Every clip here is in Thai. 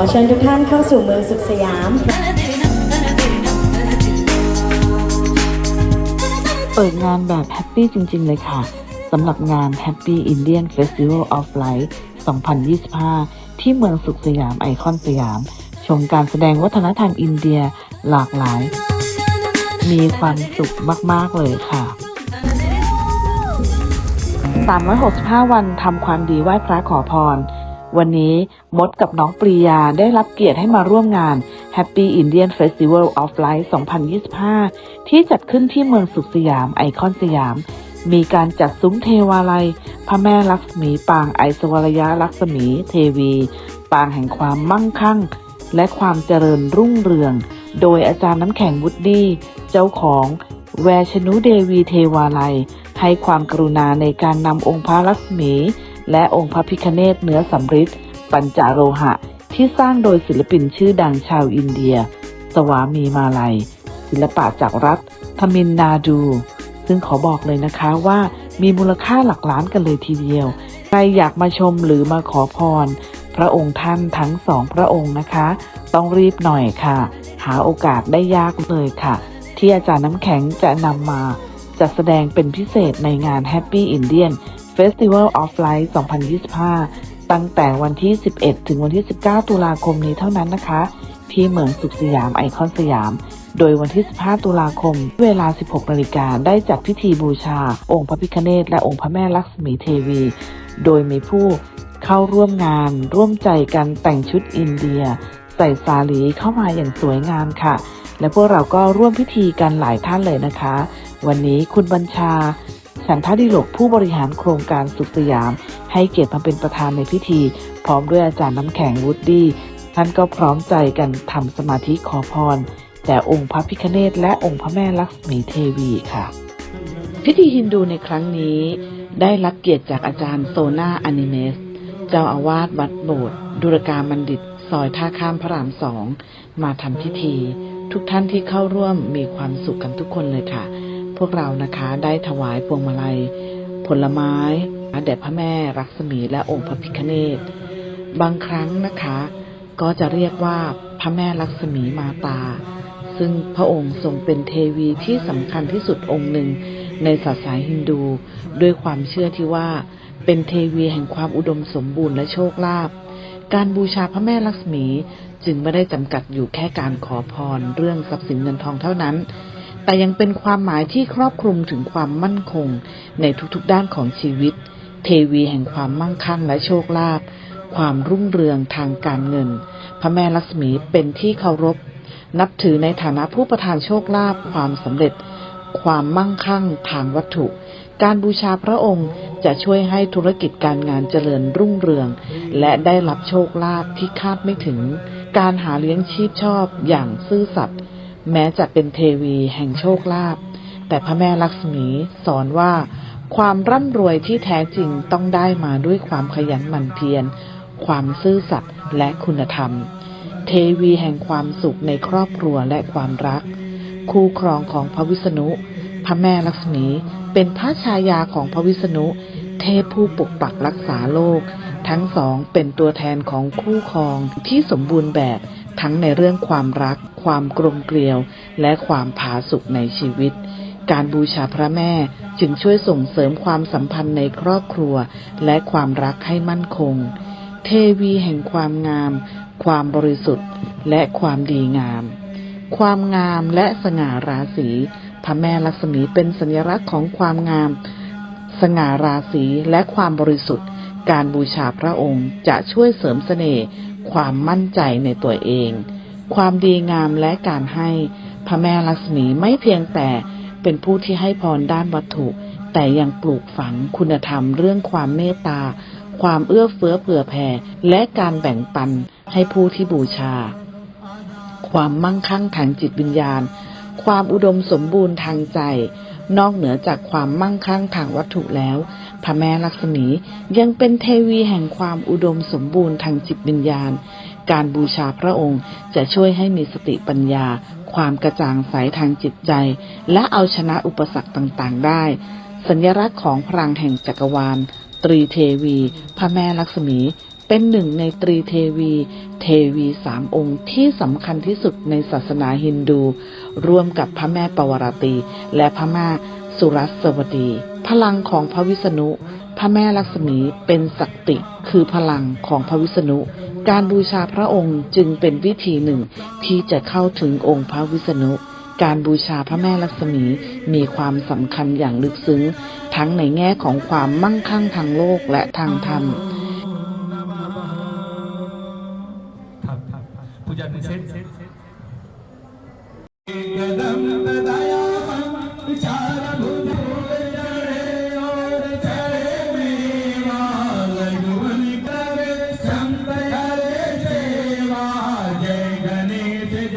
อเชิญทุกท่านเข้าสู่เมืองสุขสยาม เปิดงานแบบแฮปปี้จริง ๆ เลยค่ะสำหรับงาน Happy Indian Festival of Light 2025 ที่เมืองสุขสยามไอคอนสยาม ชมการแสดงวัฒนธรรมอินเดียหลากหลาย มีความสุขมาก ๆ เลยค่ะ 365 วันทำความดีไหว้พระขอพร วันนี้มดกับน้องปรียาได้รับเกียรติให้มาร่วมงาน Happy Indian Festival of Light 2025 ที่จัดขึ้นที่เมืองสุขสยามไอคอนสยาม มีการจัดซุ้มเทวาลัย พระแม่ลักษมีปางไอสวรยาลักษมีเทวี ปางแห่งความมั่งคั่ง และความเจริญรุ่งเรือง โดยอาจารย์น้ำแข็งวุฒดี้เจ้าของแวชนุเดวีเทวาลัย ให้ความกรุณาในการนำองค์พระลักษมี และองค์พระพิคเนตเนื้อสำริดปัญจโลหะ ที่สร้างโดยศิลปินชื่อดังชาวอินเดีย สวามีมาลัย ศิลปะจากรัฐทมินนาดู ซึ่งขอบอกเลยนะคะว่ามีมูลค่าหลักล้านกันเลยทีเดียว ใครอยากมาชมหรือมาขอพร พระองค์ท่านทั้งสองพระองค์นะคะ ต้องรีบหน่อยค่ะ หาโอกาสได้ยากเลยค่ะ ที่อาจารย์น้ำแข็งจะนำมาจัดแสดงเป็นพิเศษในงาน Happy Indian Festival of Light 2025 ตั้งแต่วันที่ 11 ถึงวันที่ 19 ตุลาคมนี้เท่านั้นนะคะ ที่เมืองสุขสยามไอคอนสยาม โดยวันที่ 15 ตุลาคม เวลา 16 นาฬิกาได้จัดพิธีบูชา องค์พระพิฆเนศและองค์พระแม่ลักษมีเทวี โดยมีผู้เข้าร่วมงาน ร่วมใจกันแต่งชุดอินเดีย ใส่สาลีเข้ามาอย่างสวยงามค่ะ และพวกเราก็ร่วมพิธีกันหลายท่านเลยนะคะ วันนี้คุณบัญชา ฉันทดิโลกผู้บริหารโครงการสุขสยาม ให้เกียรติมาเป็นประธานในพิธี พร้อมด้วยอาจารย์น้ำแข็งวูดดี้ท่านก็พร้อมใจกันทำสมาธิขอพรแต่องค์พระพิคเนตและองค์พระแม่ลักษมีเทวีค่ะ พิธีฮินดูในครั้งนี้ ได้รับเกียรติจากอาจารย์โซนาอนิเมส เจ้าอาวาสวัดโบสถ์ดุรกามันดิต ซอยท่าข้ามพระรามสอง มาทำพิธี ทุกท่านที่เข้าร่วมมีความสุขกันทุกคนเลยค่ะ พวกเรานะคะได้ถวายพวงมาลัย ผลไม้แด่พระแม่รักษมีและองค์พระพิฆเนศบางครั้งนะคะ ก็จะเรียกว่าพระแม่ลักษมีมาตา ซึ่งพระองค์ทรงเป็นเทวีที่สำคัญที่สุดองค์หนึ่งในศาสนาฮินดู ด้วยความเชื่อที่ว่าเป็นเทวีแห่งความอุดมสมบูรณ์และโชคลาภการบูชาพระแม่ลักษมีจึงไม่ได้จำกัดอยู่แค่การขอพรเรื่องทรัพย์สินเงินทองเท่านั้น แต่ยังเป็นความหมายที่ครอบคลุมถึงความมั่นคง ในทุกๆด้านของชีวิต เทวีแห่งความมั่งคั่งและโชคลาภความรุ่งเรืองทางการเงิน พระแม่ลักษมีเป็นที่เคารพ นับถือในฐานะผู้ประทานโชคลาภความสำเร็จ ความมั่งคั่งทางวัตถุ การบูชาพระองค์จะช่วยให้ธุรกิจการงานเจริญรุ่งเรือง และได้รับโชคลาภที่คาดไม่ถึง การหาเลี้ยงชีพชอบอย่างซื่อสัตย์ แม้จะเป็นเทวีแห่งโชคลาภแต่พระแม่ลักษมีสอนว่า ความร่ำรวยที่แท้จริงต้องได้มาด้วยความขยันหมั่นเพียร ความซื่อสัตย์และคุณธรรม เทวีแห่งความสุขในครอบครัวและความรัก คู่ครองของพระวิษณุ พระแม่ลักษมีเป็นพระชายาของพระวิษณุ เทพผู้ปกปักรักษาโลก ทั้งสองเป็นตัวแทนของคู่ครองที่สมบูรณ์แบบ ทั้งในเรื่องความรัก ความกลมเกลียว และความผาสุกในชีวิต การบูชาพระแม่จึงช่วยส่งเสริมความสัมพันธ์ในครอบครัว และความรักให้มั่นคง เทวีแห่งความงาม ความบริสุทธิ์ และความดีงาม ความงามและสง่าราศีพระแม่ลักษมีเป็นสัญลักษณ์ของความงาม สง่าราศีและความบริสุทธิ์ การบูชาพระองค์จะช่วยเสริมเสน่ห์ ความมั่นใจในตัวเอง ความดีงามและการให้พระแม่ลักษมีไม่เพียงแต่เป็นผู้ที่ให้พรด้านวัตถุ แต่ยังปลูกฝังคุณธรรมเรื่องความเมตตา ความเอื้อเฟื้อเผื่อแผ่ และการแบ่งปันให้ผู้ที่บูชา ความมั่งคั่งทางจิตวิญญาณ ความอุดมสมบูรณ์ทางใจ นอกเหนือจากความมั่งคั่งทางวัตถุแล้ว พระแม่ลักษมียังเป็นเทวีแห่งความอุดมสมบูรณ์ทางจิตวิญญาณ การบูชาพระองค์จะช่วยให้มีสติปัญญา ความกระจ่างใสทางจิตใจ และเอาชนะอุปสรรคต่างๆได้ สัญลักษณ์ของพลังแห่งจักรวาล ตรีเทวี พระแม่ลักษมี เป็นหนึ่งในตรีเทวี เทวีสามองค์ที่สำคัญที่สุดในศาสนาฮินดู ร่วมกับพระแม่ปวารตี และพระแม่สุรัสวดี พลังของพระวิษณุ พระแม่ลักษมีเป็นสักติ คือพลังของพระวิษณุ การบูชาพระองค์จึงเป็นวิธีหนึ่งที่จะเข้าถึงองค์พระวิษณุการบูชาพระแม่ลักษมีมีความสำคัญอย่างลึกซึ้ง ทั้งในแง่ของความมั่งคั่งทางโลกและทางธรรม पूजा नीचे गणेश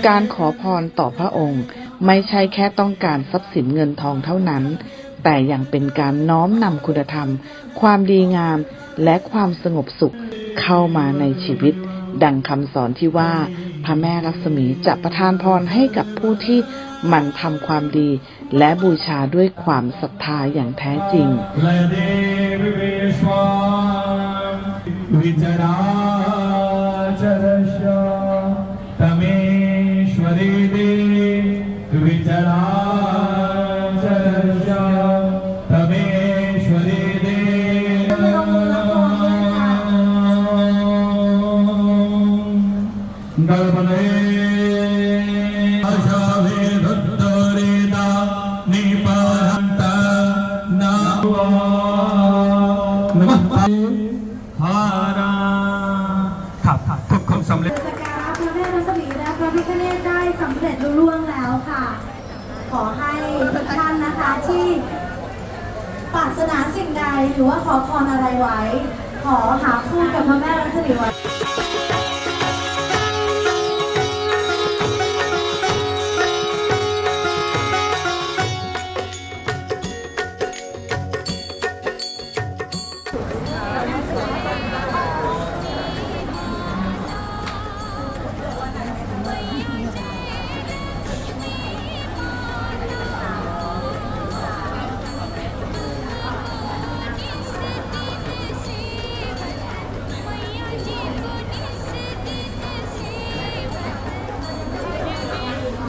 การขอพรต่อพระองค์ ไม่ใช่แค่ต้องการทรัพย์สินเงินทองเท่านั้น แต่ยังเป็นการน้อมนำคุณธรรม ความดีงาม และความสงบสุขเข้ามาในชีวิต ดังคำสอนที่ว่า พระแม่ลักษมีจะประทานพรให้กับผู้ที่มันทำความดี และบูชาด้วยความศรัทธาอย่างแท้จริง วิจาร นะครับครับทุกคนสำเร็จสการพระแม่รัศมีและพระพิฆเนศได้สำเร็จลุล่วงแล้วค่ะ ขอให้ทุกท่านนะคะที่ปรารถนาสิ่งใดหรือว่าขอพรอะไรไว้ ขอหาคู่กับพระแม่รัศมีไว้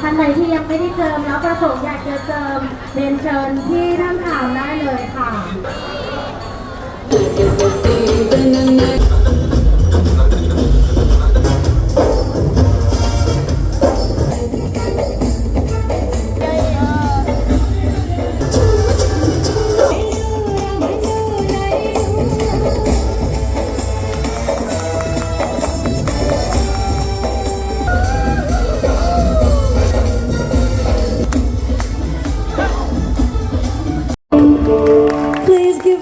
ท่านใดที่ยังไม่ได้เติมแล้วประสงค์อยากจะเติมเรียนเชิญที่ท่านถามได้เลยค่ะ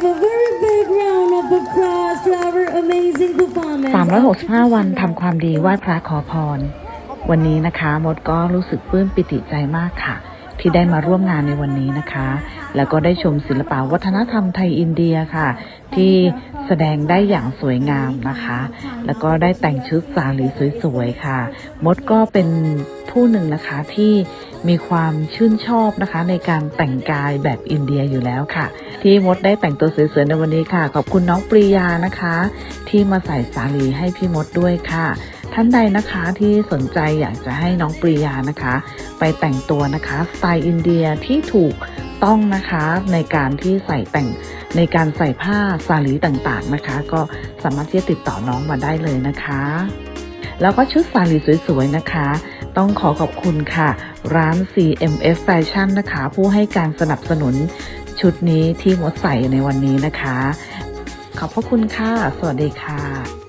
give a very big round of applause to our amazing performance. 365 วันทำความดีไหว้พระขอพร วันนี้นะคะมดก็รู้สึกปลื้มปิติใจมากค่ะ ที่ได้มาร่วมงานในวันนี้นะคะ แล้วก็ได้ชมศิลปวัฒนธรรมไทยอินเดียค่ะ ที่แสดงได้อย่างสวยงามนะคะ แล้วก็ได้แต่งชุดสาลีสวยๆค่ะ มดก็เป็นผู้หนึ่งนะคะที่มีความชื่นชอบนะคะ ในการแต่งกายแบบอินเดียอยู่แล้วค่ะ ที่มดได้แต่งตัวสวยๆในวันนี้ค่ะ ขอบคุณน้องปรียานะคะ ที่มาใส่สาลีให้พี่มดด้วยค่ะ ท่านใดนะคะที่สนใจอยากจะให้น้องปรียานะคะ ไปแต่งตัวนะคะสไตล์อินเดียที่ถูก ต้องนะคะในการที่ใส่แต่งในการใส่ผ้าสาลีต่างๆนะคะ ก็สามารถที่จะติดต่อน้องมาได้เลยนะคะ แล้วก็ชุดสาลีสวยๆนะคะ ต้องขอขอบคุณค่ะ ร้าน CMF Fashion นะคะ ผู้ให้การสนับสนุนชุดนี้ที่มดใส่ในวันนี้นะคะ ขอบพระคุณค่ะ สวัสดีค่ะ